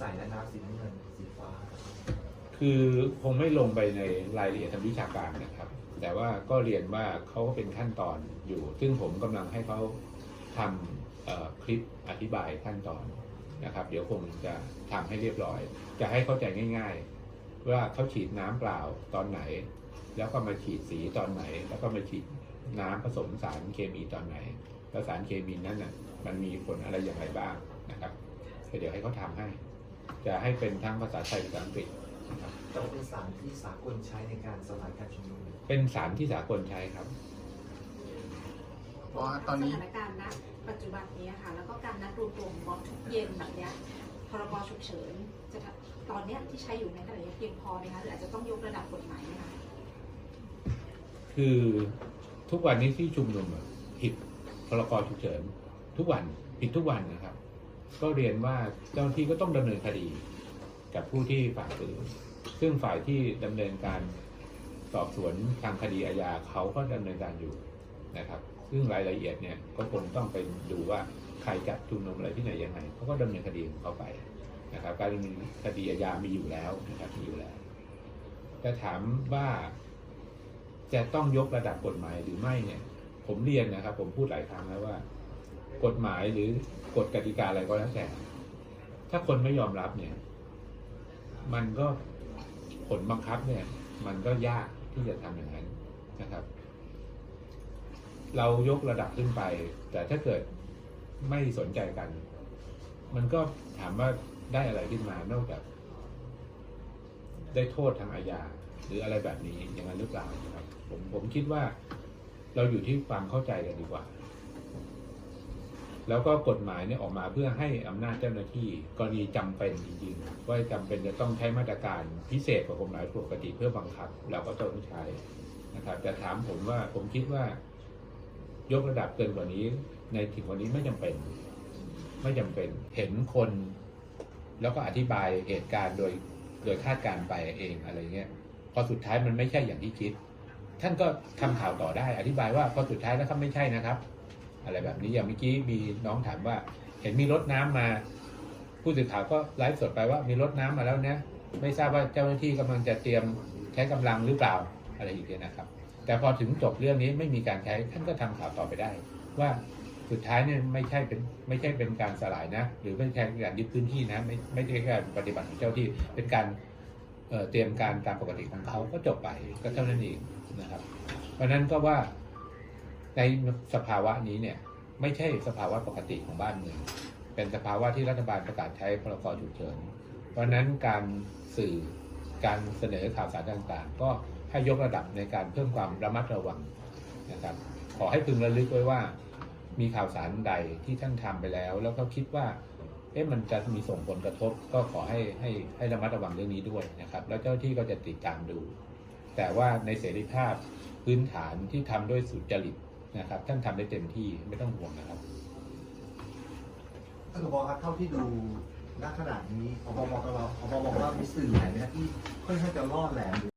ใสและน้ำสีน้ำเงินสีฟ้าคือคงไม่ลงไปในรายละเอียดทางวิชาการนะครับ แต่ว่าก็เรียนว่าเขาก็เป็นขั้นตอนอยู่ ซึ่งผมกำลังให้เขาทำคลิปอธิบายขั้นตอนนะครับ เดี๋ยวคงจะทำให้เรียบร้อย จะให้เข้าใจง่าย ๆ ว่าเขาฉีดน้ำเปล่าตอนไหน แล้วก็มาฉีดสีตอนไหน แล้วก็มาฉีดน้ำผสมสารเคมีตอนไหน แล้วสารเคมีนั้นน่ะมันมีผลอะไรอย่างไรบ้างนะครับเดี๋ยวให้เขาทำให้ จะให้เป็นทั้งภาษาไทยภาษาอังกฤษนะครับแต่ว่าเป็นสารที่สากลใช้ในการสลายการชุมนุมเป็นสารที่สากลใช้ครับ เพราะว่าตอนนี้สถานการณ์ณปัจจุบันนี้ค่ะแล้วก็การนัดรวมตัวของบอสทุกเย็นแบบเนี้ยพรบฉุกเฉินจะทำตอนเนี้ยที่ใช้อยู่ในขณะนี้เพียงพอไหมคะหรืออาจจะต้องยกระดับกฎหมายไหมคะคือทุกวันนี้ที่ชุมนุมอะผิดพรกฉุกเฉินทุกวันผิดทุกวันนะครับ ก็เรียนว่าเจ้าหน้าที่ก็ต้องดำเนินคดี กับผู้ที่ฝ่าฝืนซึ่งฝ่ายที่ดำเนินการสอบสวนทางคดีอาญาเขาก็ดำเนินการอยู่นะครับ ซึ่งรายละเอียดเนี่ยก็คงต้องไปดูว่าใครจัดชุมนุมอะไรที่ไหนยังไงเขาก็ดำเนินคดีของเขาไปนะครับ การดำเนินคดีอาญามีอยู่แล้วนะครับมีอยู่แล้วจะถามว่าจะต้องยกระดับกฎหมายหรือไม่เนี่ย ผมเรียนนะครับ ผมพูดหลายครั้งแล้วว่า กฎหมายหรือ กฎกติกาอะไรก็แล้วแต่ ถ้าคนไม่ยอมรับเนี่ย มันก็ผลบังคับเนี่ย มันก็ยากที่จะทำอย่างนั้นนะครับ เรายกระดับขึ้นไป แต่ถ้าเกิดไม่สนใจกัน มันก็ถามว่าได้อะไรขึ้นมานอกจากได้โทษทางอาญาหรืออะไรแบบนี้อย่างนั้นหรือเปล่านะครับผมผมคิดว่าเราอยู่ที่ความเข้าใจกันดีกว่า แล้วก็กฎหมายเนี่ยออกมาเพื่อให้อำนาจเจ้าหน้าที่กรณีจำเป็นจริงๆว่าจำเป็นจะต้องใช้มาตรการพิเศษกว่ากฎหมายปกติเพื่อบังคับเราก็ต้องใช้นะครับแต่ถามผมว่าผมคิดว่ายกระดับเกินกว่านี้ ในถึงวันนี้ไม่จำเป็น ไม่จำเป็นเห็นคน แล้วก็อธิบายเหตุการณ์โดยโดยคาดการไปเองอะไรเงี้ยพอสุดท้ายมันไม่ใช่อย่างที่คิด ท่านก็ทำข่าวต่อได้ อธิบายว่าพอสุดท้ายแล้วครับไม่ใช่นะครับ อะไรแบบนี้อย่างเมื่อกี้มีน้องถามว่า เห็นมีรถน้ำมา ผู้สื่อข่าวก็ไลฟ์สดไปว่ามีรถน้ำมาแล้วนะไม่ทราบว่าเจ้าหน้าที่กำลังจะเตรียมใช้กำลังหรือเปล่าอะไรอย่างเงี้ยนะครับ แต่พอถึงจบเรื่องนี้ไม่มีการใช้ท่านก็ทำข่าวต่อไปได้ ว่าสุดท้ายเนี่ยไม่ใช่เป็นไม่ใช่เป็นการสลายนะ หรือไม่ใช่การยึดพื้นที่นะไม่ไม่ใช่การปฏิบัติของเจ้าที่เป็นการเเตรียมการตามปกติของเขาก็จบไปก็เท่านั้นเองนะครับ เพราะฉะนั้นก็ว่า ในสภาวะนี้เนี่ยไม่ใช่สภาวะปกติของบ้านเมืองเป็นสภาวะที่รัฐบาลประกาศใช้พรกฉุกเฉิน เพราะนั้นการสื่อการเสนอข่าวสารต่างๆ ก็ให้ยกระดับในการเพิ่มความระมัดระวังนะครับ ขอให้พึงระลึกไว้ว่า มีข่าวสารใดที่ท่านทำไปแล้ว แล้วก็คิดว่าเอ๊ะมันจะมีส่งผลกระทบ ก็ขอให้ให้ให้ระมัดระวังเรื่องนี้ด้วยนะครับ แล้วเจ้าที่ก็จะติดตามดู แต่ว่าในเสรีภาพพื้นฐานที่ทำด้วยสุจริต นะครับ ท่านทำได้เต็มที่ไม่ต้องห่วงนะครับท่านผบครับเท่าที่ดูณขณะนี้พบมกับเราพบบอกว่ามีสื่อไหนไหมครับที่ค่อนข้างจะล่อแหลม